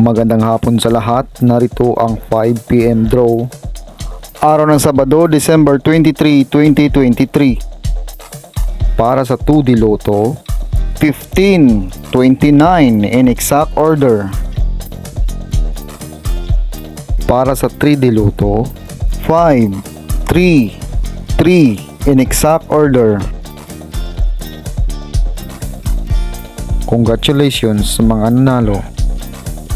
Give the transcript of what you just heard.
Magandang hapon sa lahat. Narito ang 5pm draw. Araw ng Sabado, December 23, 2023. Para sa 2D Lotto, 15, 29 in exact order. Para sa 3D Lotto, 5, 3, 3 in exact order. Congratulations sa mga nanalo.